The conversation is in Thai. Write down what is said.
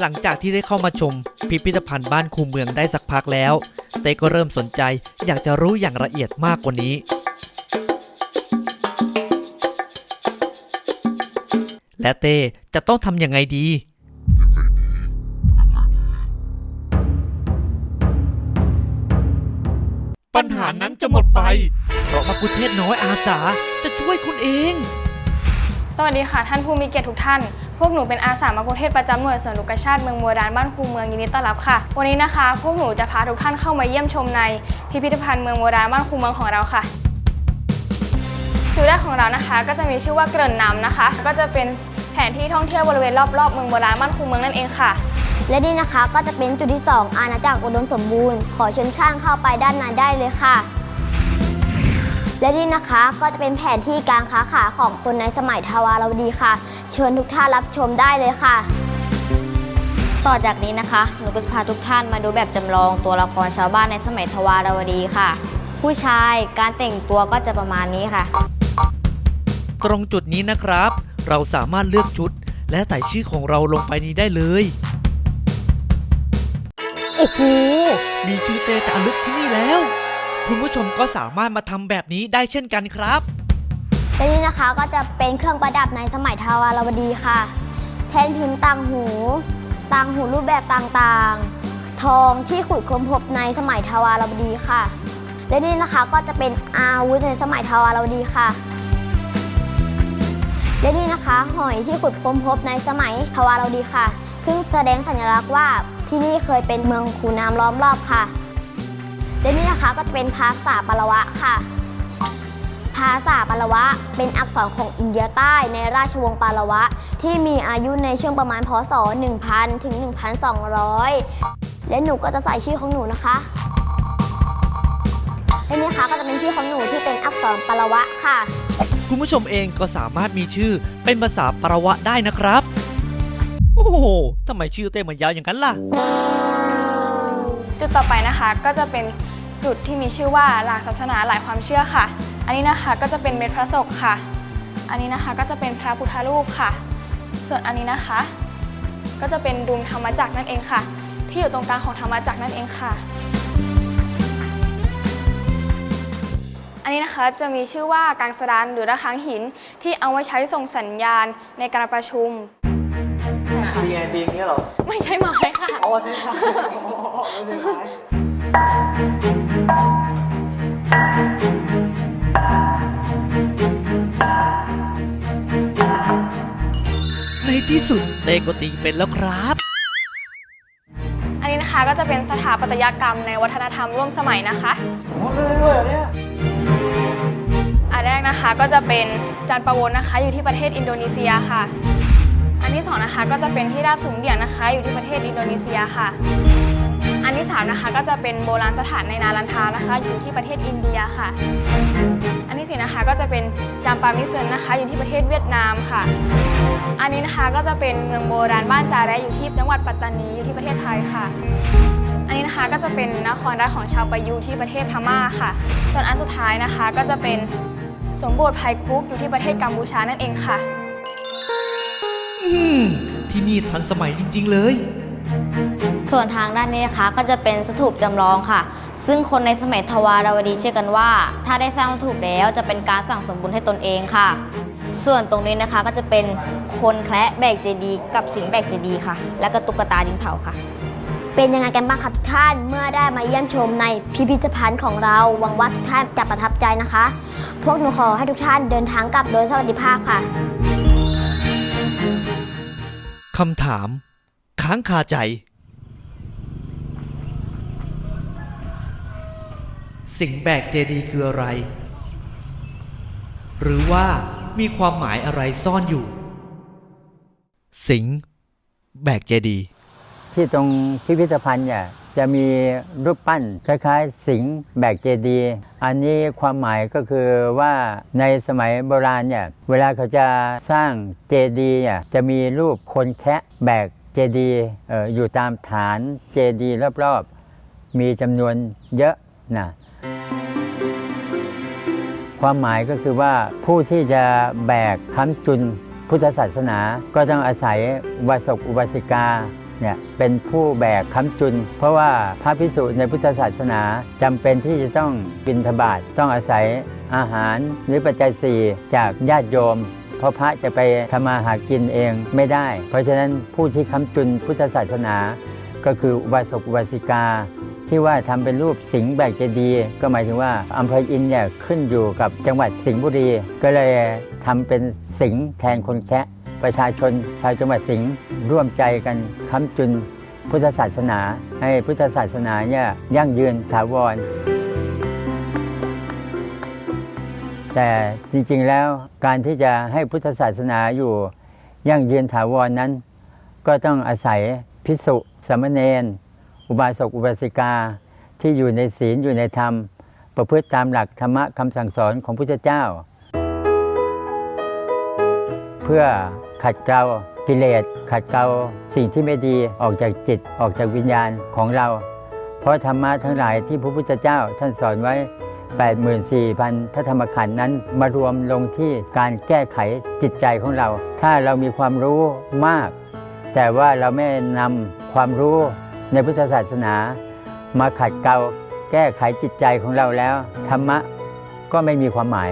หลังจากที่ได้เข้ามาชม พิพิธภัณฑ์บ้านคูเมืองได้สักพักแล้ว เต้ก็เริ่มสนใจอยากจะรู้อย่างละเอียดมากกว่านี้ และเต้จะต้องทำยังไงดี ปัญหานั้นจะหมดไป เพราะมะกุเทศน้อยอาสาจะช่วยคุณเอง สวัสดีค่ะท่านผู้มีเกียรติทุกท่าน พวกหนูเป็นอาสามกุเทศประจำหน่วยสวนลูกชาติเมืองโบราณบ้านคูเมืองยินดีต้อนรับค่ะ วันนี้นะคะ พวกหนูจะพาทุกท่านเข้ามาเยี่ยมชมในพิพิธภัณฑ์เมืองโบราณบ้านคูเมืองของเราค่ะจุดแรกของเรานะคะ ก็จะมีชื่อว่าเกริ่นนำนะคะ ก็จะเป็นแผนที่ท่องเที่ยวบริเวณรอบๆเมืองโบราณบ้านคูเมืองนั่นเองค่ะ และนี่นะคะก็จะเป็นจุดที่ 2 อาณาจักรอุดมสมบูรณ์ ขอเชิญท่านเข้าไปด้านในได้เลยค่ะ และนี่นะคะก็จะเป็นแผนที่การค้าขายของคนในสมัยทวารวดีค่ะ เชิญทุกท่านรับชมได้เลยค่ะ ต่อจากนี้นะคะ หนูก็จะพาทุกท่านมาดูแบบจำลองตัวละครชาวบ้านในสมัยทวารวดีค่ะ ผู้ชายการแต่งตัวก็จะประมาณนี้ค่ะ ตรงจุดนี้นะครับ เราสามารถเลือกชุด และใส่ชื่อของเราลงไปนี้ได้เลยโอ้โห มีชื่อเตจารึกที่นี่แล้ว คุณผู้ชมก็สามารถมาทำแบบนี้ได้เช่นกันครับ และนี่นะคะก็จะเป็นเครื่องประดับในสมัยทวารวดีค่ะ แทนพิมพ์ต่างหู ต่างหูรูปแบบต่างๆ ทองที่ขุดค้นพบในสมัยทวารวดีค่ะ และนี่นะคะก็จะเป็นอาวุธในสมัยทวารวดีค่ะ และนี่นะคะหอยที่ขุดค้นพบในสมัยทวารวดีค่ะ ซึ่งแสดงสัญลักษณ์ว่าที่นี่เคยเป็นเมืองคูน้ำล้อมรอบค่ะ และนี่นะคะก็จะเป็นภาษาปาละวะค่ะ ภาษาปาละวะเป็นอักษรของอินเดียใต้ในราชวงศ์ปาละวะ ที่มีอายุในช่วงประมาณพศ 1000 ถึง 1,200 และหนูก็จะใส่ชื่อของหนูนะคะและนี่นะคะก็จะเป็นชื่อของหนูที่เป็นอักษรปาละวะค่ะ คุณผู้ชมเองก็สามารถมีชื่อเป็นภาษาปารวะได้นะครับ โอ้โหทำไมชื่อเต้มันยาวอย่างนั้นล่ะ จุดต่อไปนะคะก็จะเป็น จุดที่มีชื่อว่าหลักศาสนาหลายความเชื่อค่ะ อันนี้นะคะก็จะเป็นเม็ดพระศกค่ะ อันนี้นะคะก็จะเป็นพระพุทธรูปค่ะ ส่วนอันนี้นะคะ ก็จะเป็นดวงธรรมจักรนั่นเองค่ะ ที่อยู่ตรงกลางของธรรมจักรนั่นเองค่ะ อันนี้นะคะจะมีชื่อว่ากังสดานหรือระฆังหินที่เอาไว้ใช้ส่งสัญญาณในการประชุมนะคะดีไงดีอย่างเงี้ยเหรอ ไม่ใช่ไม้ค่ะอ๋อใช่ครั สุดเต้ก็ตีเป็นแล้วครับ อันนี้นะคะก็จะเป็นสถาปัตยกรรมในวัฒนธรรมร่วมสมัยนะคะโอ้เรื่อยๆเหรอเนี่ยอันแรกนะคะก็จะเป็นจานประวนนะคะอยู่ที่ประเทศอินโดนีเซียค่ะ อันที่สองนะคะก็จะเป็นที่ราบสูงเดี่ยงนะคะ อยู่ที่ประเทศอินโดนีเซียค่ะ อันที่สามนะคะก็จะเป็นโบราณสถานในนาลันทานะคะ อยู่ที่ประเทศอินเดียค่ะอั นที่สี่นะคะก็จะเป็นจามปามิเซินนะคะ อยู่ที่ประเทศเวียดนามค่ะ อันนี้นะคะก็จะเป็นเมืองโบราณบ้านจาแระอยู่ที่จังหวัดปัตตานีอยู่ที่ประเทศไทยค่ะ อันนี้นะคะก็จะเป็นนครรัฐของชาวปายูที่ประเทศพม่าค่ะ ส่วนอันสุดท้ายนะคะก็จะเป็นสมบูรณ์ไพกรุ๊ปอยู่ที่ประเทศกัมพูชานั่นเองค่ะอืมที่นี่ทันสมัยจริง ๆ เลย ส่วนทางด้านนี้นะคะก็จะเป็นสถูปจำลองค่ะ ซึ่งคนในสมัยทวารวดีเชื่อกันว่า ถ้าได้สร้างสถูปแล้วจะเป็นการสั่งสมบุญให้ตนเองค่ะ ส่วนตรงนี้นะคะก็จะเป็นคนแคระแบกเจดีย์กับสิงห์แบกเจดีย์ค่ะ และก็ตุ๊กตาดินเผาค่ะ เป็นยังไงกันบ้างคะทุกท่านเมื่อได้มาเยี่ยมชมในพิพิธภัณฑ์ของเราหวังว่าทุกท่านจะประทับใจนะคะ พวกหนูขอให้ทุกท่านเดินทางกลับโดยสวัสดิภาพค่ะคำถาม ค้างคาใจ สิ่งแบกเจดีย์คืออะไร หรือว่ามีความหมายอะไรซ่อนอยู่ สิงแบกเจดีย์ที่ตรงพิพิธภัณฑ์เนี่ยจะมีรูปปั้นคล้ายๆ สิงแบกเจดีย์อันนี้ความหมายก็คือว่าในสมัยโบราณเนี่ยเวลาเขาจะสร้างเจดีย์เนี่ยจะมีรูปคนแคะแบกเจดีย์เอ่ออยู่ตามฐานเจดีย์รอบๆ มีจำนวนเยอะนะ ความหมายก็คือว่าผู้ที่จะแบกค้ำจุนพุทธศาสนาก็ต้องอาศัยอุบาสกอุบาสิกาเนี่ยเป็นผู้แบกค้ำจุน เพราะว่าพระพิสุในพุทธศาสนาจำเป็นที่จะต้องบิณฑบาตต้องอาศัยอาหารหรือปัจจัยสี่จากญาติโยม เพราะพระจะไปทำมาหากินเองไม่ได้ เพราะฉะนั้นผู้ที่ค้ำจุนพุทธศาสนา ก็คืออุบาสกอุบาสิกา ที่ว่าทำเป็นรูปสิงห์แบกเจดีย์ก็หมายถึงว่าอำเภออินเนี่ยขึ้นอยู่กับจังหวัดสิงห์บุรี ก็เลยทำเป็นสิงห์แทนคนแคะประชาชนชาวจังหวัดสิงห์ร่วมใจกันค้ำจุนพุทธศาสนา ให้พุทธศาสนาเนี่ยยั่งยืนถาวร แต่จริงๆแล้วการที่จะให้พุทธศาสนาอยู่ยั่งยืนถาวรนั้น ก็ต้องอาศัยพิสุสามเณร อุบาสกอุบาสิกาที่อยู่ในศีลอยู่ในธรรม ประพฤติตามหลักธรรมะคำสั่งสอนของพุทธเจ้า เพื่อขัดเกลากิเลสขัดเกลาสิ่งที่ไม่ดีออกจากจิตออกจากวิญญาณของเรา เพราะธรรมะทั้งหลายที่พระพุทธเจ้าท่านสอนไว้ 84,000พระธรรมขันธ์นั้นมารวมลงที่การแก้ไขจิตใจของเรา ถ้าเรามีความรู้มาก แต่ว่าเราไม่นำความรู้ ในพุทธศาสนา มาขัดเกลาแก้ไขจิตใจของเราแล้ว ธรรมะก็ไม่มีความหมาย